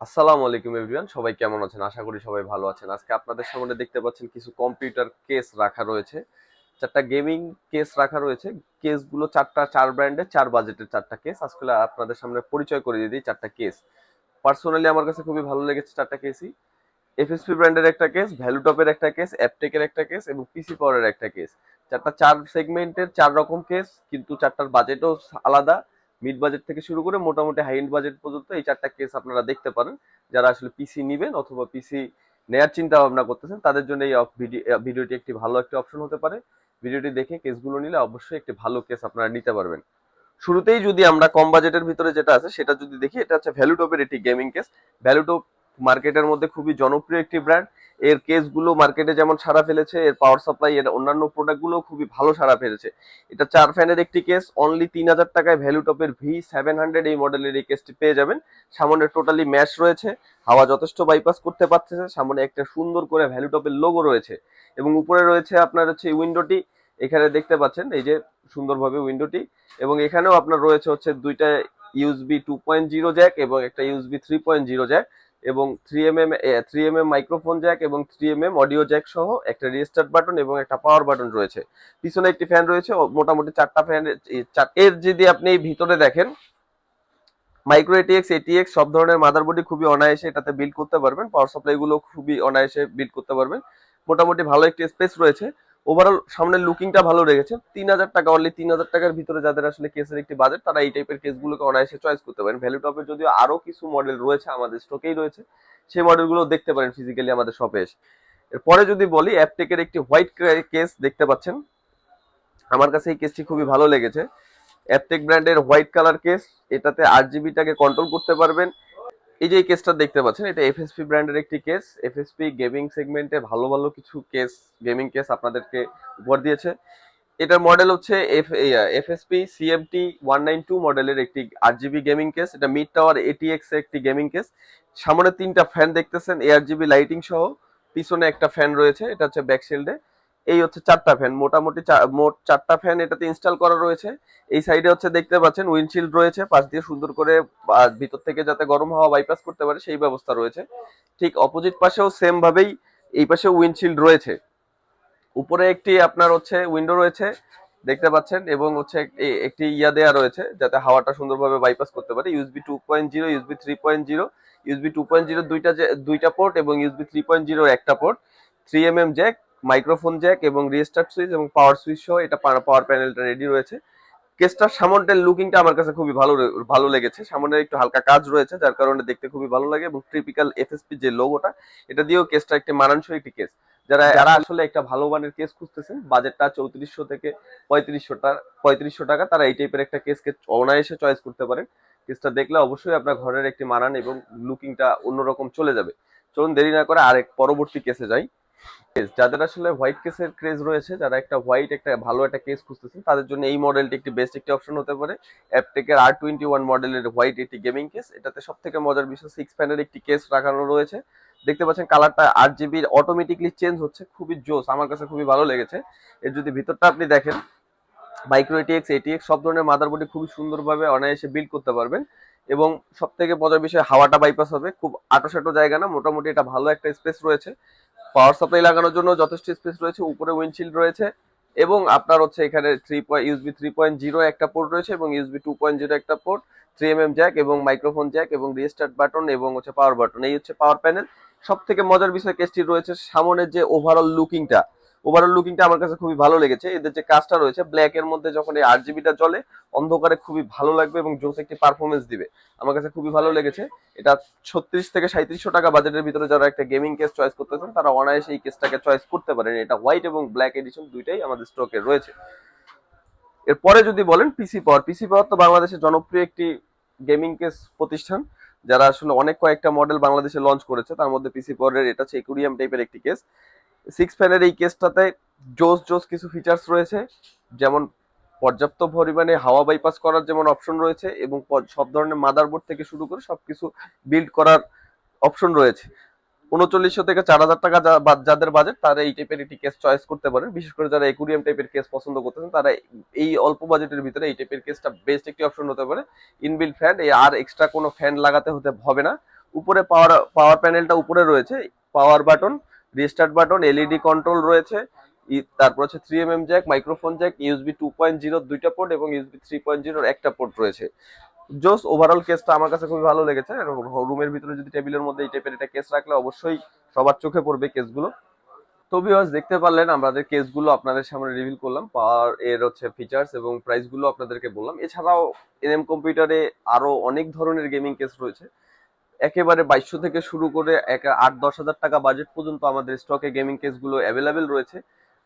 আসসালামু আলাইকুম এভরিওয়ান, সবাই কেমন আছেন? আশা করি সবাই ভালো আছেন। আজকে আপনাদের সামনে দেখতে পাচ্ছেন কিছু কম্পিউটার কেস রাখা রয়েছে। চারটা গেমিং কেস রাখা রয়েছে। কেসগুলো চারটা, চার ব্র্যান্ডের চার বাজেটের চারটা কেস আজকে আপনাদের সামনে পরিচয় করে দিয়ে দিই চারটা কেস পার্সোনালি আমার কাছে খুবই ভালো লেগেছে চারটা কেসই এফএসপি ব্র্যান্ডের একটা কেস ভ্যালুটপের একটা কেস অ্যাপটেকের একটা কেস এবং পিসি পাওয়ারের একটা কেস চারটা চার সেগমেন্টের চার রকম কেস কিন্তু চারটার বাজেটও আলাদা। মিড বাজেট থেকে শুরু করে মোটামুটি হাই এন্ড বাজেট পর্যন্ত এই চারটা কেস আপনারা দেখতে পারেন। যারা আসলে পিসি নিবেন অথবা পিসি নেয়ার চিন্তা ভাবনা করতেছেন, তাদের জন্য এই ভিডিওটি একটি ভালো একটি অপশন হতে পারে। ভিডিওটি দেখে কেসগুলো নিলে অবশ্যই একটি ভালো কেস আপনারা নিতে পারবেন। শুরুতেই যদি আমরা কম বাজেটের ভিতরে যেটা আছে, সেটা যদি দেখি, এটা হচ্ছে ভ্যালুটপের একটি গেমিং কেস ভ্যালুটপ মার্কেটের মধ্যে খুবই জনপ্রিয় একটি ব্র্যান্ড এর কেসগুলো মার্কেটে যেমন সাড়া ফেলেছে, এর পাওয়ার সাপ্লাই এর অন্যান্য প্রোডাক্টগুলো খুবই ভালো সাড়া ফেলেছে। এটা চার ফ্যানের একটি কেস অনলি তিন হাজার টাকায় ভ্যালু টপের ভি সেভেন হান্ড্রেড এই মডেলের এই কেসটি পেয়ে যাবেন। সামনে টোটালি ম্যাশ রয়েছে, হাওয়া যথেষ্ট বাইপাস করতে পারছে সামনে একটা সুন্দর করে ভ্যালু টপের লোগো রয়েছে। এবং উপরে রয়েছে আপনার হচ্ছে উইন্ডোটি এখানে দেখতে পাচ্ছেন, এই যে সুন্দরভাবে উইন্ডোটি এবং এখানেও আপনার রয়েছে হচ্ছে দুইটা USB two point zero jack এবং একটা USB three point zero jack এবং three M M three M M microphone jack এবং three M M audio jack সহ একটা রিস্টার্ট বাটন এবং একটা পাওয়ার বাটন রয়েছে। পিছনে একটি ফ্যান রয়েছে মোটামুটি চারটা ফ্যান এর যদি আপনি ভিতরে দেখেন মাইক্রো এটিএক্স এটিএক্স সব ধরনের মাদারবোর্ডই খুবই অনায়াসে এটাতে বিল্ড করতে পারবেন পাওয়ার সাপ্লাই গুলো খুবই অনায়াসে বিল্ড করতে পারবেন। মোটামুটি ভালো একটি স্পেস রয়েছে। ওভারঅল সামনের লুকিংটা ভালো রেখেছে। তিন হাজার টাকা অনলি তিন হাজার টাকার ভিতরে যাদের আসলে কেসের একটি বাজেট তারা এই টাইপের কেসগুলোকে অনায়াসে চয়েস করতে পারেন। ভ্যালু টপের যদিও আরও কিছু মডেল রয়েছে আমাদের স্টকেই রয়েছে, সেই মডেলগুলো দেখতে পারেন ফিজিক্যালি আমাদের শপে এসে। এরপরে যদি বলি অ্যাপটেকের একটি হোয়াইট কেস দেখতে পাচ্ছেন। আমার কাছে এই কেসটি খুবই ভালো লেগেছে। অ্যাপটেক ব্র্যান্ডের হোয়াইট কালার কেস এটাতে আট জিবিটাকে কন্ট্রোল করতে পারবেন। এই যে কেসটা দেখতে পাচ্ছেন, এটা এফএসপি ব্র্যান্ডের একটি কেস এফএসপি গেমিং সেগমেন্টে ভালো ভালো কিছু কেস গেমিং কেস আপনাদেরকে উপহার দিয়েছে। এটার মডেল হচ্ছে F FSP CMT one nine two মডেলের একটি আট জিবি গেমিং কেস এটা মিড টাওয়ার এটিএক্স একটি গেমিং কেস সামনে তিনটা ফ্যান দেখতেছেন এয়ার জিবি লাইটিং সহ। পিছনে একটা ফ্যান রয়েছে, এটা হচ্ছে ব্যাকশিল্ডে এই হচ্ছে চারটা ফ্যান মোটামুটি মোট চারটা ফ্যান এটাতে ইনস্টল করা রয়েছে। এই সাইডে হচ্ছে দেখতে পাচ্ছেন উইন্ডশিল্ড রয়েছে, পাশ দিয়ে সুন্দর করে ভিতর থেকে যাতে গরম হাওয়া বাইপাস করতে পারে সেই ব্যবস্থা রয়েছে। ঠিক অপোজিট পাশেও সেম ভাবেই এই পাশে উইন্ডশিল্ড রয়েছে। উপরে একটি আপনার হচ্ছে উইন্ডো রয়েছে, দেখতে পাচ্ছেন, এবং হচ্ছে একটি- ইয়া দেয়া রয়েছে, যাতে হাওয়াটা সুন্দরভাবে বাইপাস করতে পারে। USB two point zero USB three point zero USB two point zero দুইটা দুইটা পোর্ট এবং ইউএসবি থ্রি পয়েন্ট জিরোর একটা port three M M jack microphone jack এবং রিস্টার্ট সুইচ এবং পাওয়ার সুইচ সহ এটা পাওয়ার প্যানেলটা রেডি রয়েছে। কেসটার সামনের লুকিংটা আমার কাছে খুবই ভালো ভালো লেগেছে। সামনে একটু হালকা কাজ রয়েছে, যার কারণে দেখতে খুবই ভালো লাগে এবং ট্রিপিক্যাল এফএসপি যে লোগোটা এটা দিয়েও কেসটা একটি মানানসই একটি কেস। যারা যারা আসলে একটা ভালো মানের কেস খুঁজতেছেন বাজেটটা চৌত্রিশশো থেকে পঁয়ত্রিশশো টাকা পঁয়ত্রিশশো টাকা, তারা এই টাইপের একটা কেসকে অনায়াসে চয়েস করতে পারেন। কেসটা দেখলে অবশ্যই আপনার ঘরের একটি মানান এবং লুকিংটা অন্যরকম চলে যাবে। চলুন দেরি না করে আরেক পরবর্তী কেসে যাই। যাদের আসলে হোয়াইট কেসের ক্রেজ রয়েছে, যারা একটা হোয়াইট একটা ভালো একটা কেস খুঁজতেছেন, তাদের জন্য এই মডেলটি একটি বেস্ট একটি অপশন হতে পারে। অ্যাপটেকের আর টোয়েন্টি ওয়ান মডেলের হোয়াইট একটি গেমিং কেস এটাতে সব থেকে মজার বিষয় সিক্স ফ্যানের একটি কেস রাখানো রয়েছে। দেখতে পাচ্ছেন কালারটা আট জিবির অটোমেটিকলি চেঞ্জ হচ্ছে, খুবই জোস, আমার কাছে খুবই ভালো লেগেছে। এর যদি ভিতরটা আপনি দেখেন মাইক্রো এটিএক্স এটিএক্স সব ধরনের মাদারবোর্ডে খুবই সুন্দরভাবে অনায়াসে বিল্ড করতে পারবেন। এবং সব থেকে মজার বিষয়, হাওয়াটা বাইপাস হবে, খুব আটোসাটো জায়গা না, মোটামুটি এটা ভালো একটা স্পেস রয়েছে। পাওয়ার সাপ্লাই লাগানোর জন্য যথেষ্ট স্পেস রয়েছে, উপরে উইন্ডশিল্ড রয়েছে এবং আপনার হচ্ছে এখানে three point USB three point zero একটা পোর্ট রয়েছে এবং ইউসবি টু পয়েন্ট জিরো একটা port three M M jack এবং মাইক্রোফোন জ্যাক এবং রিস্টার্ট বাটন এবং হচ্ছে পাওয়ার বাটন এই হচ্ছে পাওয়ার প্যানেল সব থেকে মজার বিষয় কেসটি রয়েছে সামনের যে ওভারঅল লুকিংটা ওভারঅল লুকিংটা আমার কাছে খুবই ভালো লেগেছে। এদের যে কাজটা রয়েছে ব্ল্যাক এর মধ্যে যখন এই আট জিবিটা চলে, অন্ধকারে খুবই ভালো লাগবে এবং জোস একটি পারফরমেন্স দিবে। আমার কাছে খুবই ভালো লেগেছে। এটা ছত্রিশ থেকে সাঁত্রিশশো টাকা বাজেটের ভিতরে যারা একটা গেমিং কেস চয়েস করতেছেন, তারা অনায়াসে এই কেসটাকে চয়েস করতে পারেন। এটা হোয়াইট এবং ব্ল্যাক এডিশন দুইটাই আমাদের স্টকে রয়েছে। এরপরে যদি বলেন পিসি পাওয়ার পিসি পাওয়ার তো বাংলাদেশের জনপ্রিয় একটি গেমিং কেস প্রতিষ্ঠান। যারা আসলে অনেক কয়েকটা মডেল বাংলাদেশে লঞ্চ করেছে, তার মধ্যে পিসি পাওয়ারের এটা হচ্ছে একুরিয়াম টাইপের একটি কেস সিক্স ফ্যানের এই কেসটাতে জোস জোস কিছু ফিচার্স রয়েছে। যেমন পর্যাপ্ত পরিমাণে হাওয়া বাইপাস করার যেমন অপশন রয়েছে এবং সব ধরনের মাদারবোর্ড থেকে শুরু করে সব কিছু বিল্ড করার অপশন রয়েছে। উনচল্লিশশো থেকে চার হাজার টাকা যাদের বাজেট তারা এই টাইপের একটি কেস চয়েস করতে পারেন বিশেষ করে যারা একুরিয়াম টাইপের কেস পছন্দ করতেছেন, তারা এই অল্প বাজেটের ভিতরে এই টাইপের কেসটা বেস্ট একটি অপশন হতে পারে। ইনবিল্ড ফ্যান এই আর এক্সট্রা কোনো ফ্যান লাগাতে হতে হবে না। উপরে পাওয়ার পাওয়ার প্যানেলটা উপরে রয়েছে। Power button restart button LED control রয়েছে তারপর হচ্ছে three M M jack microphone jack USB two point zero দুইটা পোর্ট এবং ইউএসবি থ্রি পয়েন্ট জিরোর একটা পোর্ট রয়েছে। জোস ওভারঅল কেসটা আমার কাছে খুবই ভালো লেগেছে রুমের ভিতরে যদি টেবিলের মধ্যে এই টাইপের একটা কেস রাখলে অবশ্যই সবার চোখে পড়বে কেসগুলো তো ভিউয়ার্স দেখতে পারলেন, আমাদের কেসগুলো আপনাদের সামনে রিভিল করলাম, পাওয়ার এর হচ্ছে ফিচার্স এবং প্রাইসগুলো আপনাদেরকে বললাম। এছাড়াও এনএম কম্পিউটারে আরও অনেক ধরনের গেমিং কেস রয়েছে। একেবারে বাইশশো থেকে শুরু করে এক আট, দশ হাজার টাকা বাজেট পর্যন্ত আমাদের স্টকে গেমিং কেসগুলো অ্যাভেলেবেল রয়েছে।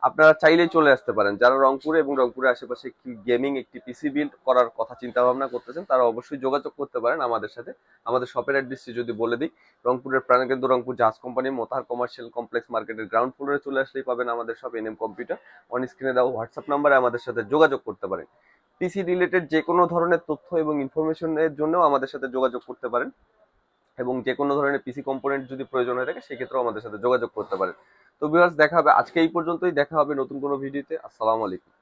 আপনারা চাইলেই চলে আসতে পারেন। যারা রংপুরে এবং রংপুরের আশেপাশে গেমিং একটি পিসি বিল্ড করার কথা চিন্তা ভাবনা করতেছেন, তারা অবশ্যই যোগাযোগ করতে পারেন আমাদের সাথে। আমাদের শপের অ্যাড্রেসটি যদি বলে দিই, রংপুরের প্রাণকেন্দ্র, রংপুর জাহাজ কোম্পানি মোতাহার কমার্শিয়াল কমপ্লেক্স মার্কেটের গ্রাউন্ড ফ্লোরে চলে আসলেই পাবেন আমাদের সব এনএম কম্পিউটার অন স্ক্রিনে দেওয়া হোয়াটসঅ্যাপ নাম্বারে আমাদের সাথে যোগাযোগ করতে পারেন। পিসি রিলেটেড যে কোনো ধরনের তথ্য এবং ইনফরমেশনের জন্যও আমাদের সাথে যোগাযোগ করতে পারেন। এবং যে কোনো ধরনের পিসি কম্পোনেন্ট যদি প্রয়োজন হয়ে থাকে, সেক্ষেত্রেও আমাদের সাথে যোগাযোগ করতে পারেন। তো বিভাস দেখা হবে। আজকে এই পর্যন্তই। দেখা হবে নতুন কোনো ভিডিওতে আসসালামু আলাইকুম।